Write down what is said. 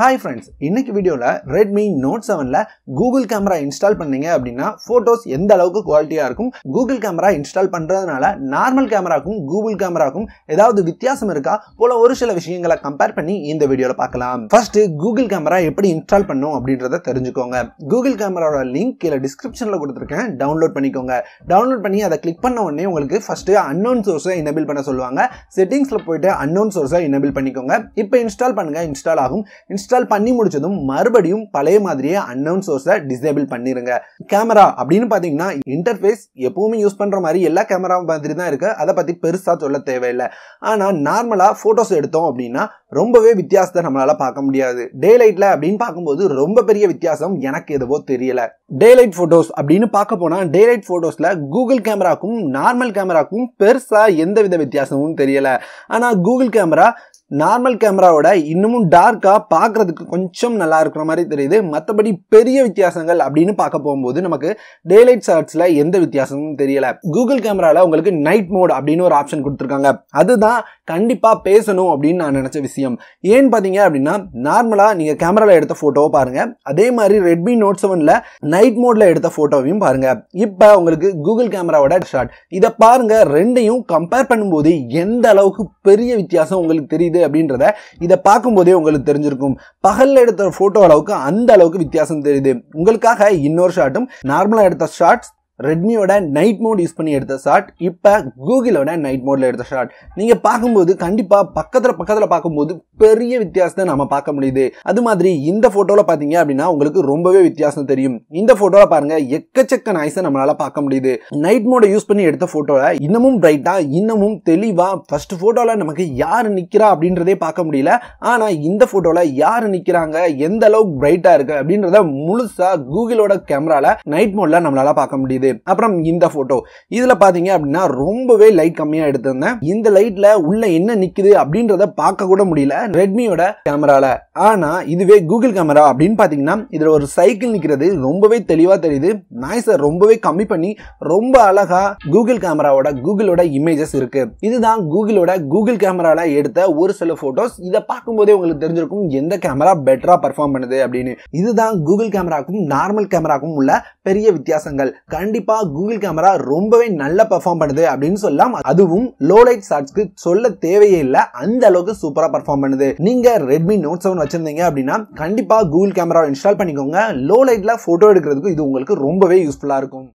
Hi friends இன்னைக்கு வீடியோவில் Redmi note செவனில் கூகுள் கேமரா இன்ஸ்டால் பண்ணீங்க அப்படின்னா ஃபோட்டோஸ் எந்த அளவுக்கு குவாலிட்டியாக இருக்கும்? கூகுள் கேமரா இன்ஸ்டால் பண்ணுறதுனால நார்மல் கேமராக்கும் கூகுள் கேமராக்கும் ஏதாவது வித்தியாசம் இருக்கா? போல ஒரு சில விஷயங்களை கம்பேர் பண்ணி இந்த வீடியோவில் பார்க்கலாம். ஃபர்ஸ்ட் கூகுள் கேமரா எப்படி இன்ஸ்டால் பண்ணும் அப்படின்றத தெரிஞ்சுக்கோங்க. கூகுள் கேமராவோட லிங்க் கீழே டிஸ்கிரிப்ஷனில் கொடுத்துருக்கேன். டவுன்லோட் பண்ணிக்கோங்க. டவுன்லோட் பண்ணி அதை கிளிக் பண்ண உடனே உங்களுக்கு ஃபர்ஸ்ட் அன்னோன் சோர்ஸை இனபிள் பண்ண சொல்லுவாங்க. செட்டிங்ஸில் போயிட்டு அன்னோன் சோர்ஸை இனபிள் பண்ணிக்கோங்க. இப்போ இன்ஸ்டால் பண்ணுங்க இன்ஸ்டால் ஆகும். இன்ஸ்டால் பண்ணி முடிச்சதும் மறுபடியும் பழைய மாதிரியே அன்னவுன் சோர்ஸை டிசேபிள் பண்ணிருங்க. கேமரா அப்படின்னு பார்த்தீங்கன்னா இன்டர்ஃபேஸ் எப்பவுமே யூஸ் பண்ணுற மாதிரி எல்லா கேமரா மாதிரி தான் இருக்கு. அதை பற்றி பெருசாக சொல்ல தேவையில்லை. ஆனால் நார்மலாக ஃபோட்டோஸ் எடுத்தோம் அப்படின்னா ரொம்பவே வித்தியாசத்தை நம்மளால பார்க்க முடியாது. டே லைட்ல அப்படின்னு பார்க்கும்போது ரொம்ப பெரிய வித்தியாசம் எனக்கு எதுவோ தெரியல. டேலைட் ஃபோட்டோஸ் அப்படின்னு பார்க்க போனால் டேலைட் ஃபோட்டோஸில் கூகுள் கேமராக்கும் நார்மல் கேமராக்கும் பெருசாக எந்த வித வித்தியாசமும் தெரியலை. ஆனால் கூகுள் கேமரா நார்மல் கேமராவோட இன்னமும் டார்க்காக பார்க்குறதுக்கு கொஞ்சம் நல்லா இருக்கிற மாதிரி தெரியுது. மற்றபடி பெரிய வித்தியாசங்கள் அப்படின்னு பார்க்க போகும்போது நமக்கு டேலைட் ஷார்ட்ஸில் எந்த வித்தியாசமும் தெரியலை. கூகுள் கேமராவில் உங்களுக்கு நைட் மோட் அப்படின்னு ஒரு ஆப்ஷன் கொடுத்துருக்காங்க. அதுதான் கண்டிப்பாக பேசணும் அப்படின்னு நான் நினச்ச விஷயம். ஏன்னு பார்த்தீங்க அப்படின்னா நார்மலாக நீங்கள் கேமராவில் எடுத்த ஃபோட்டோவை பாருங்கள் அதே மாதிரி ரெட்மி நோட் செவனில் நைட் மோடில் எடுத்த ஃபோட்டோவையும் பாருங்கள் இப்போ உங்களுக்கு கூகுள் கேமராவோட ஷாட் இதை பாருங்கள் ரெண்டையும் கம்பேர் பண்ணும்போது எந்த அளவுக்கு பெரிய வித்தியாசம் உங்களுக்கு தெரியுது அப்படின்றத இதை பார்க்கும்போதே உங்களுக்கு தெரிஞ்சிருக்கும். பகலில் எடுத்த ஃபோட்டோ அளவுக்கு அந்த அளவுக்கு வித்தியாசம் தெரியுது. உங்களுக்காக இன்னொரு ஷாட்டும் நார்மலாக எடுத்த ஷார்ட்ஸ் ரெட்மியோட நைட் மோட் யூஸ் பண்ணி எடுத்த ஷாட் இப்போ கூகுளோட நைட் மோடில் எடுத்த ஷாட் நீங்கள் பார்க்கும்போது கண்டிப்பாக பக்கத்தில் பக்கத்தில் பார்க்கும்போது பெரிய வித்தியாசத்தை நம்ம பார்க்க முடியுது. அது மாதிரி இந்த ஃபோட்டோவில் பார்த்தீங்க அப்படின்னா உங்களுக்கு ரொம்பவே வித்தியாசம் தெரியும். இந்த ஃபோட்டோவில் பாருங்கள் எக்கச்சக்க நாய்ஸை நம்மளால் பார்க்க முடியுது. நைட் மோடை யூஸ் பண்ணி எடுத்த ஃபோட்டோவில் இன்னமும் பிரைட்டாக இன்னமும் தெளிவாக ஃபர்ஸ்ட் ஃபோட்டோவில் நமக்கு யார் நிற்கிறா அப்படின்றதே பார்க்க முடியல. ஆனால் இந்த ஃபோட்டோவில் யார் நிற்கிறாங்க எந்த அளவுக்கு பிரைட்டாக இருக்குது அப்படின்றத முழுசாக கூகுளோட கேமராவில் நைட் மோடில் நம்மளால் பார்க்க முடியுது. இது அப்புறம் இந்த போட்டோ இதுல பாத்தீங்க அப்படின்னா ரொம்பவே லைட் கம்மியா எடுத்திருந்தேன். இந்த லைட்ல உள்ள என்ன நிக்குது அப்படின்றத பார்க்க கூட முடியல. ரெட்மியோட கேமரால ஆனா இதுவே கூகுள் கேமரா அப்படின்னு பாத்தீங்கன்னா இதுல ஒரு சைக்கிள் நிக்கிறது ரொம்பவே தெளிவா தெரியுது. நாய்ஸை ரொம்பவே கம்மி பண்ணி ரொம்ப அழகா கூகுள் கேமராவோட கூகுளோட இமேஜஸ் இருக்கு. இதுதான் கூகுளோட கூகுள் கேமரால எடுத்த ஒரு சில போட்டோஸ் இதை பார்க்கும்போதே உங்களுக்கு தெரிஞ்சிருக்கும் எந்த கேமரா பெட்டரா பர்ஃபார்ம் பண்ணுது அப்படின்னு. இதுதான் கூகுள் கேமராக்கும் நார்மல் கேமராக்கும் உள்ள பெரிய வித்தியாசங்கள். கண்டிப்பா கூகுள் கேமரா ரொம்பவே நல்ல பெர்ஃபார்ம் பண்ணுது அப்படின்னு சொல்லலாம். அதுவும் லோ லைட் ஷாட்ஸ்க்கு சொல்ல தேவையே இல்லை. அந்த அளவுக்கு சூப்பரா பெர்ஃபார்ம் பண்ணுது. நீங்க ரெட்மி நோட் செவன் வச்சிருந்தீங்க அப்படின்னா கண்டிப்பா கூகுள் கேமரா இன்ஸ்டால் பண்ணிக்கோங்க. லோ லைட்ல போட்டோ எடுக்கிறதுக்கு இது உங்களுக்கு ரொம்பவே யூஸ்ஃபுல்லா இருக்கும்.